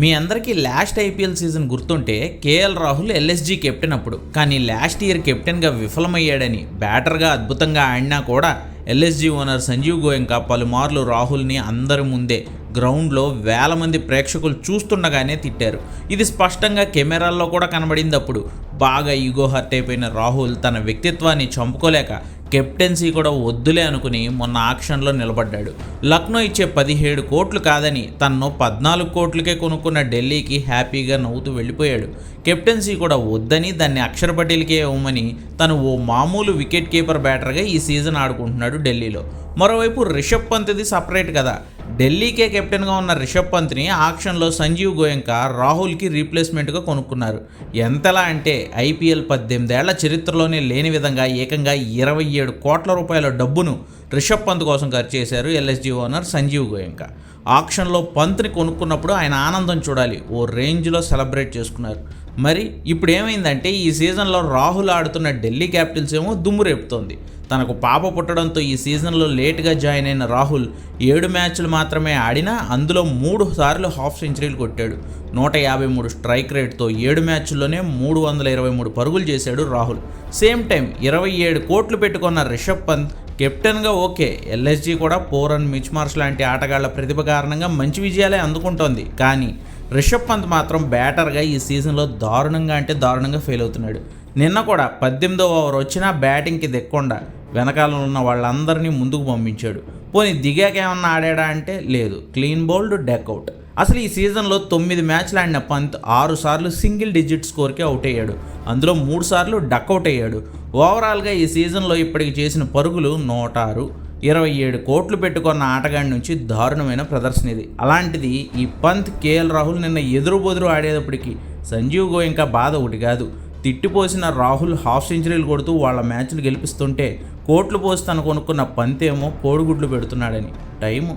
మీ అందరికీ last IPL season గుర్తుంటే KL Rahul LSG captain అప్పుడు. కానీ లాస్ట్ ఇయర్ కెప్టెన్గా విఫలమయ్యాడని బ్యాటర్గా అద్భుతంగా ఆడినా కూడా ఎల్ఎస్జీ ఓనర్ సంజీవ్ గోయంకా పలుమార్లు రాహుల్ని అందరి ముందే గ్రౌండ్లో వేల మంది ప్రేక్షకులు చూస్తుండగానే తిట్టారు. ఇది స్పష్టంగా కెమెరాల్లో కూడా కనబడింది అప్పుడు. బాగా ఈగో హర్ట్ అయిపోయిన రాహుల్ తన వ్యక్తిత్వాన్ని చంపుకోలేక కెప్టెన్సీ కూడా వద్దులే అనుకుని మొన్న ఆక్షన్లో నిలబడ్డాడు. లక్నో ఇచ్చే పదిహేడు కోట్లు కాదని తన్ను పద్నాలుగు కోట్లకే కొనుక్కున్న ఢిల్లీకి హ్యాపీగా నవ్వుతూ వెళ్ళిపోయాడు. కెప్టెన్సీ కూడా వద్దని దాన్ని అక్షర పటేల్కే ఇవ్వమని తను ఓ మామూలు వికెట్ కీపర్ బ్యాటర్గా ఈ సీజన్ ఆడుకుంటున్నాడు ఢిల్లీలో. మరోవైపు రిషబ్ పంత్ది సపరేట్ కదా. ఢిల్లీకే కెప్టెన్గా ఉన్న రిషబ్ పంత్ని ఆక్షన్లో సంజీవ్ గోయంక రాహుల్కి రీప్లేస్మెంట్గా కొనుక్కున్నారు. ఎంతలా అంటే ఐపీఎల్ పద్దెనిమిదేళ్ళ చరిత్రలోనే లేని విధంగా ఏకంగా ఇరవై ఏడు కోట్ల రూపాయల డబ్బును రిషబ్ పంత్ కోసం ఖర్చు చేశారు ఎల్ఎస్జీ ఓనర్ సంజీవ్ గోయంక. ఆక్షన్లో పంత్ని కొనుక్కున్నప్పుడు ఆయన ఆనందం చూడాలి. ఓ రేంజ్లో సెలబ్రేట్ చేసుకున్నారు. మరి ఇప్పుడు ఏమైందంటే ఈ సీజన్లో రాహుల్ ఆడుతున్న ఢిల్లీ క్యాపిటల్స్ ఏమో దుమ్ము రేపుతోంది. తనకు పాప పుట్టడంతో ఈ సీజన్లో లేట్గా జాయిన్ అయిన రాహుల్ ఏడు మ్యాచ్లు మాత్రమే ఆడినా అందులో మూడు సార్లు హాఫ్ సెంచరీలు కొట్టాడు. నూట యాభై మూడు స్ట్రైక్ రేట్తో ఏడు మ్యాచ్ల్లోనే మూడు వందల ఇరవై మూడు పరుగులు చేశాడు రాహుల్. సేమ్ టైం ఇరవై ఏడు కోట్లు పెట్టుకున్న రిషబ్ పంత్ కెప్టెన్గా ఓకే ఎల్ఎస్జీ కూడా పోరన్ మిచ్ మార్ష్ లాంటి ఆటగాళ్ళ ప్రతిభ కారణంగా మంచి విజయాలే అందుకుంటోంది. కానీ రిషబ్ పంత్ మాత్రం బ్యాటర్గా ఈ సీజన్లో దారుణంగా అంటే దారుణంగా ఫెయిల్ అవుతున్నాడు. నిన్న కూడా పద్దెనిమిదో ఓవర్ వచ్చినా బ్యాటింగ్కి దిక్కుండా. వెనకాల ఉన్న వాళ్ళందరినీ ముందుకు పంపించాడు. పోనీ దిగాక ఏమన్నా ఆడాడా అంటే లేదు. క్లీన్ బౌల్డ్ డెక్అవుట్ అసలు ఈ సీజన్లో తొమ్మిది మ్యాచ్లు ఆడిన పంత్ ఆరు సార్లు సింగిల్ డిజిట్ స్కోర్కి అవుట్ అయ్యాడు. అందులో మూడు సార్లు డక్అవుట్ అయ్యాడు. ఓవరాల్గా ఈ సీజన్లో ఇప్పటికి చేసిన పరుగులు నూట ఆరు. ఇరవై ఏడు కోట్లు పెట్టుకున్న ఆటగాడి నుంచి దారుణమైన ప్రదర్శన ఇది. అలాంటిది ఈ పంత్ కేఎల్ రాహుల్ నిన్న ఎదురు బొదురు ఆడేటప్పటికి సంజీవ్ గోయంకా బాధ ఒకటి కాదు. తిట్టిపోసిన రాహుల్ హాఫ్ సెంచరీలు కొడుతూ వాళ్ళ మ్యాచ్లు గెలిపిస్తుంటే కోట్లు పోసి తను కొనుక్కున్న పంతేమో కోడిగుడ్లు పెడుతున్నాడని. టైము